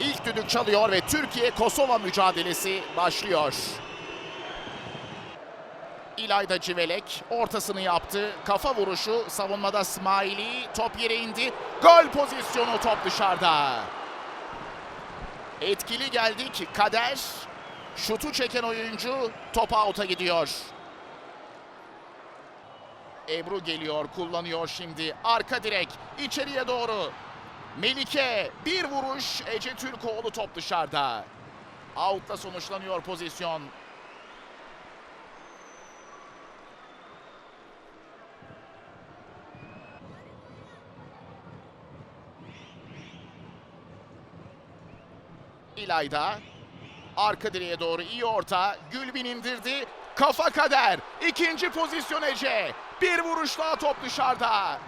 İlk düdük çalıyor ve Türkiye-Kosova mücadelesi başlıyor. İlayda Civelek ortasını yaptı. Kafa vuruşu savunmada Smiley top yere indi. Gol pozisyonu top dışarıda. Etkili geldik. Kader şutu çeken oyuncu top out'a gidiyor. Ebru geliyor, kullanıyor şimdi. Arka direk, içeriye doğru. Melike, bir vuruş. Ece Türkoğlu top dışarıda. Out'la sonuçlanıyor pozisyon. İlayda arka direğe doğru iyi orta. Gülbin indirdi. Kafa kader. İkinci pozisyon Ece. Bir vuruş daha top dışarıda.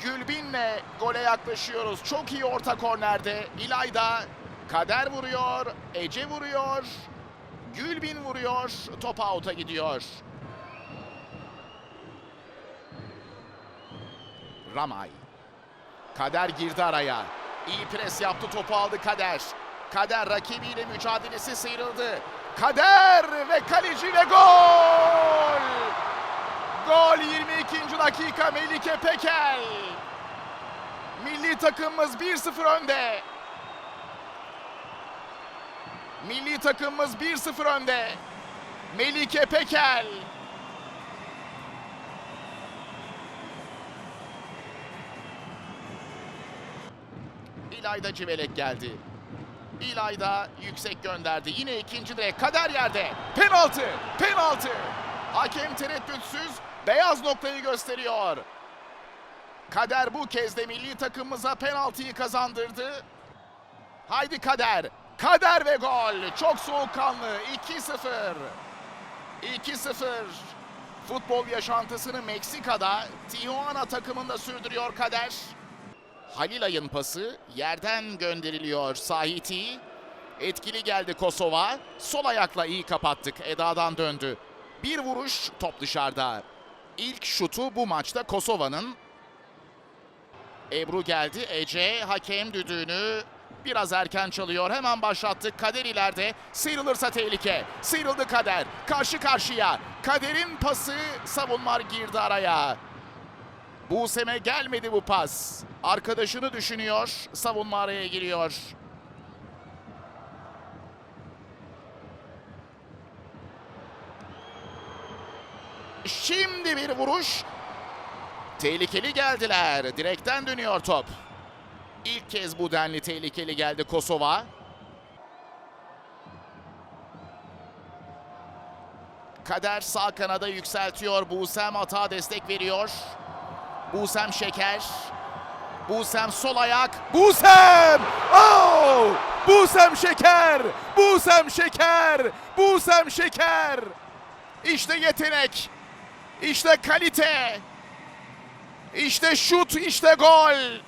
Gülbin'le gole yaklaşıyoruz. Çok iyi orta kornerde. İlayda kader vuruyor. Ece vuruyor. Gülbin vuruyor. Top out'a gidiyor. Ramay. Kader girdi araya. İyi pres yaptı topu aldı Kader. Kader rakibiyle mücadelesi sıyrıldı. Kader ve kaleciyle gol! Gol 22. dakika Melike Pekel. Milli takımımız 1-0 önde. Milli takımımız 1-0 önde. Melike Pekel. İlayda Civelek geldi. İlayda yüksek gönderdi. Yine ikinci direk. Kader yerde. Penaltı. Penaltı. Hakem tereddütsüz beyaz noktayı gösteriyor. Kader bu kez de milli takımımıza penaltıyı kazandırdı. Haydi Kader. Kader ve gol. Çok soğukkanlı. 2-0. 2-0. Futbol yaşantısını Meksika'da Tijuana takımında sürdürüyor Kader. Halil Ay'ın pası yerden gönderiliyor Sahiti. Etkili geldi Kosova. Sol ayakla iyi kapattık. Eda'dan döndü. Bir vuruş top dışarıda. İlk şutu bu maçta Kosova'nın. Ebru geldi. Ece hakem düdüğünü biraz erken çalıyor. Hemen başlattık. Kader ileride. Sıyrılırsa tehlike. Sıyrıldı Kader. Karşı karşıya. Kader'in pası savunmar girdi araya. Buse'me gelmedi bu pas. Arkadaşını düşünüyor. Savunma araya giriyor. Şimdi bir vuruş. Tehlikeli geldiler. Direkten dönüyor top. İlk kez bu denli tehlikeli geldi Kosova. Kader sağ kanada yükseltiyor. Busem atağa destek veriyor. Busem Şeker. Busem sol ayak. Busem! Oh! Busem Şeker! Busem Şeker! Busem Şeker! İşte yetenek. İşte kalite. İşte şut, işte gol.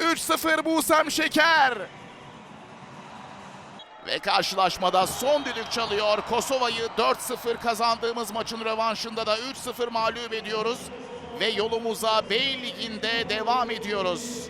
3-0 Busem Şeker. Ve karşılaşmada son düdük çalıyor. Kosova'yı 4-0 kazandığımız maçın rövanşında da 3-0 mağlup ediyoruz. Ve yolumuza B Ligi'nde devam ediyoruz.